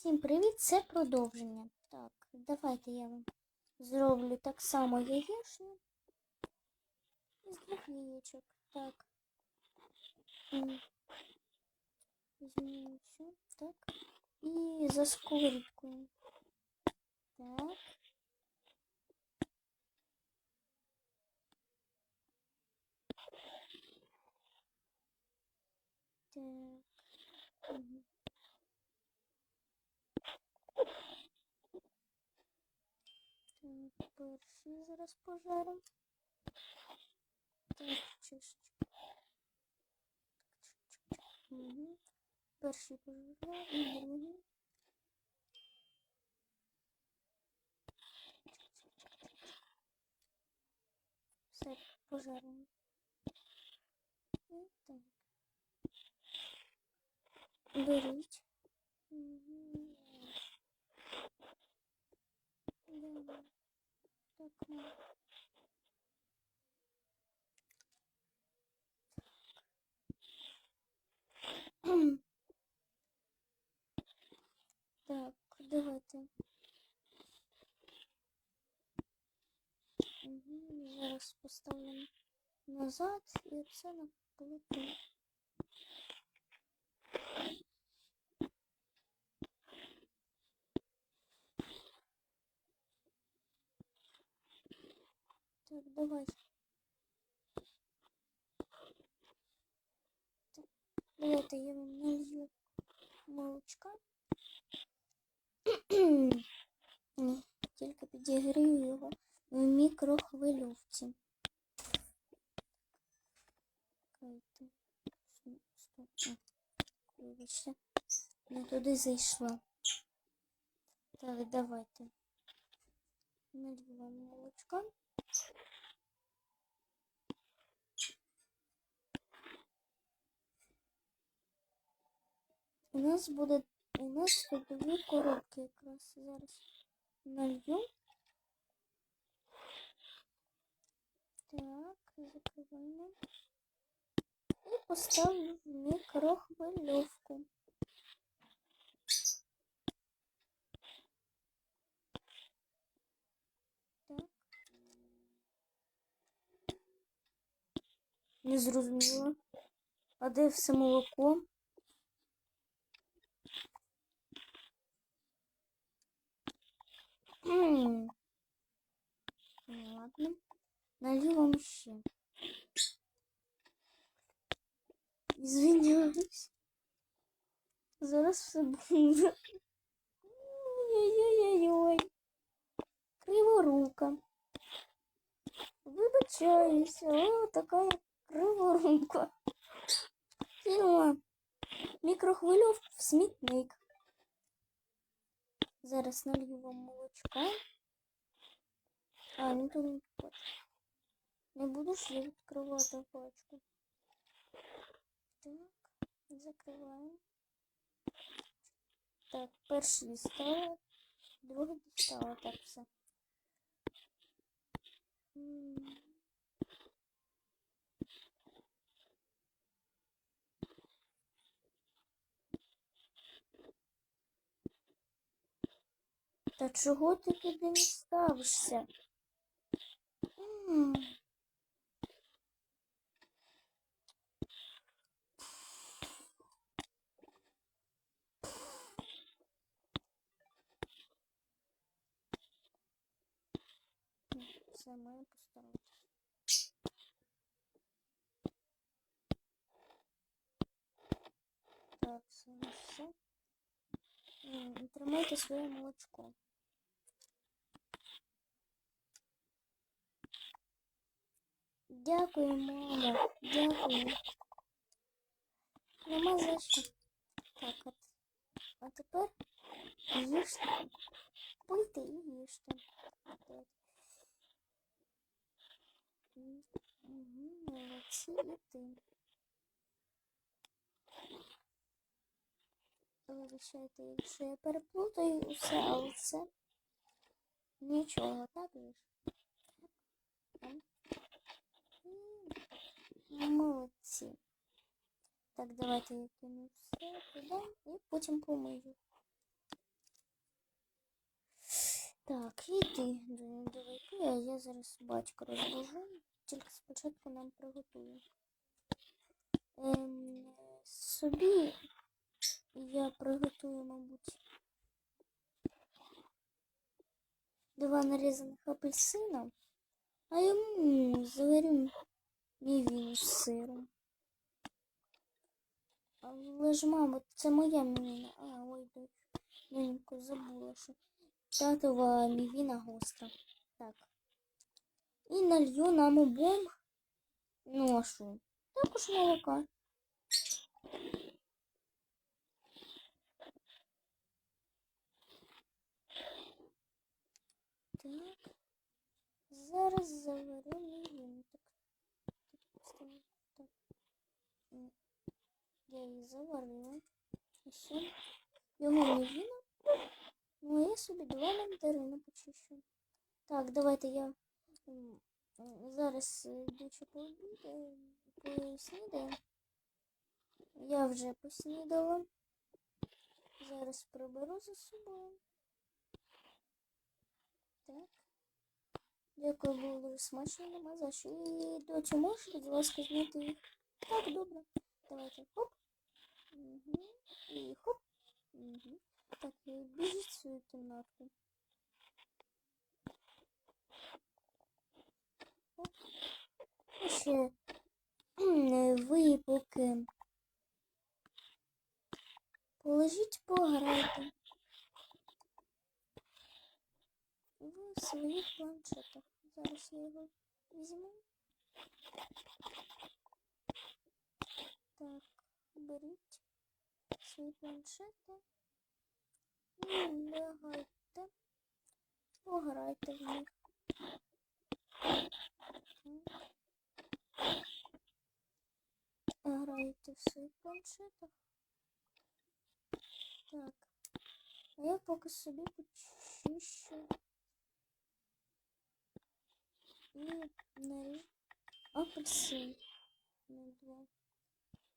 Всім привіт, це продовження. Так, давайте я вам зроблю так само яєчню. Із двох яєчок. Так. Візьмемо цю, так. І за сковорідкою. Так. Так. Перший зараз пожаром. Угу. Перший пожаром і другий. Все пожаром. І так. Беріть. Мгм. Да. Так, ну. Так, давайте. Угу, зараз поставимо назад і це на плиту. давай. Так, давайте я вам налью молочка. Ні, Тільки підігрію його в мікрохвильовці. Чекайте. Стоп, стоп. А, Вибачте. Не туди зайшла. Так, давайте. Налью вам молочка. У нас буде у нас дві коробки якраз зараз налью. Так, закриваємо. І поставлю в мікрохвильовку. Не зрозуміло. А де все молоко? М. Ладно. Налью вам еще. Извиняюсь. Зараз все буде. Ой-ой-ой. Криворука. Вибачаюся. О, така я криворука. Фільма. Мікрохвильов в смітник. Зараз налью вам молочка. А, ну то не так. Не буду я відкривати пачку. Так, закриваємо. Так, перший дістала, другий дістала. Так, все. М. Та чого ти туди не ставишся? М. Все, маю постаратися. Так, це не все. Тримайте своє молочко. Дякую, мама. Дякую. Нема за що. Так, от. А тепер їжте. Пийте і їжте. Так. Молодці і ти. Вибачайте, якщо я переплутаю усе, але це нічого, так. М, Молодці. Так, давайте я кину все туди і потім помию. Так, іди, давай а я зараз батька розбужу. Тільки спочатку нам приготую. Ем, собі я приготую, мабуть, два нарізаних апельсина, а йому заварю мівіну з сиром. Але ж, мама, це моя мівіна. А, ой, донько, забула, що татова мівіна гостра. Так. І налью нам обом, що, також молока. Так. Зараз заварю мівіну. Так. Так, ставлю. так. М, Я її заварила. Ось. Його мівіна. Ну, а я собі два мандарини почищу. Так, давайте я зараз е, пообідаю, поснідаю. Я вже поснідала. Зараз приберу за собою. Так. Дякую, було смачно, нема за що. І доцю можеш, будь ласка, зняти їх? Так, добре. Давайте. Хоп. Угу. Хоп. Угу. Так, біжіть в свою кімнатку. Оп. І Ще поки положіть, пограйте. В своїх планшетах. Зараз я його візьму. Так, беріть свої планшети. І лягайте. Пограйте в них. Грайте в своїх планшетах. Так. А я поки собі почищу. І наріж апельсин. На два.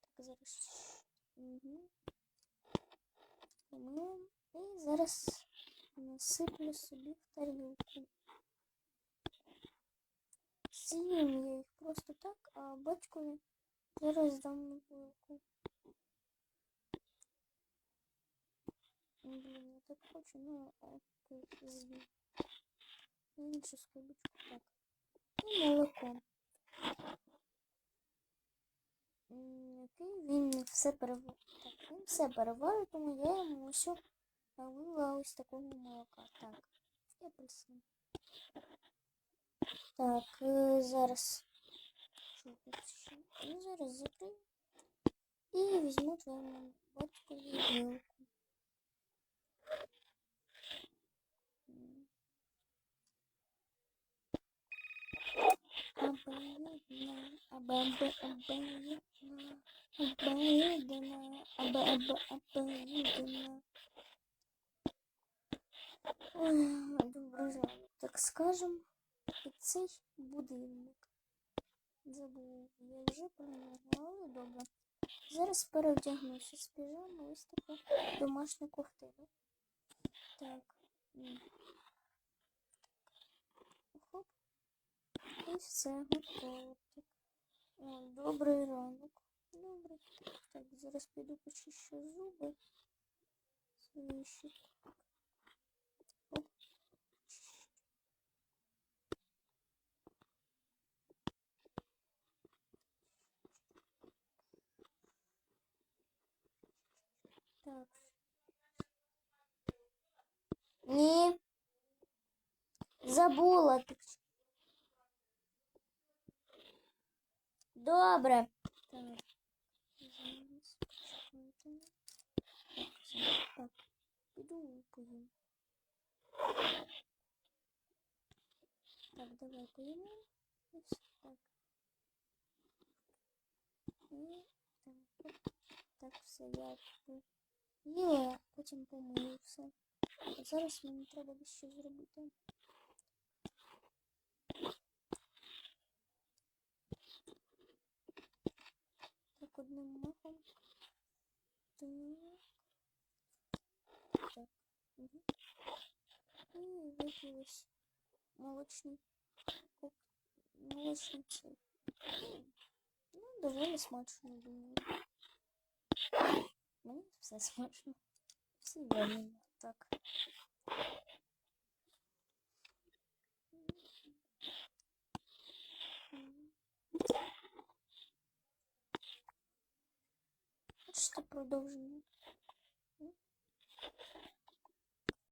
Так, зараз. Угу. Помилуємо. І зараз насиплю собі в тарілку. З'їм я їх просто так, а батькові зараз дам на вилку. Блін, я так хочу, ну, тут з'їм. Іншу скибочку, так. І молоко. Який він все переварив. Так, він все переварив, тому я йому ось налила ось такого молока. Так, і апельсин. Так, е, зараз. Що тут ще? І зараз закрию. І візьму твоєму батькові вилку. М. Обоюдно, обе, обоюдно, обоюдно, Обе, обе, обоюдно. Ой, Добрий так скажем. І цей будильник. Забув я вже але добре. Зараз перевдягнуся з піжами, ось таку домашню ковтину. Так. Хоп. І все готово. Добрий ранок. Добре. Так, зараз піду почищу зуби. Свої ще. Оп. Так. Ні. Забула ти. Добре. Так. Так, все. так. Піду поїм. Так, давай поїмо. І все так. І так. Так, все, я їла, потім помию все. А зараз мені треба дещо зробити. Так, одним махом. Так. Так. Угу. І вип'ю ось молочний кок... молочний цей. Ну, доволі смачно, думаю. Мені все смачно. Всі вялені. Так. Хочете продовження?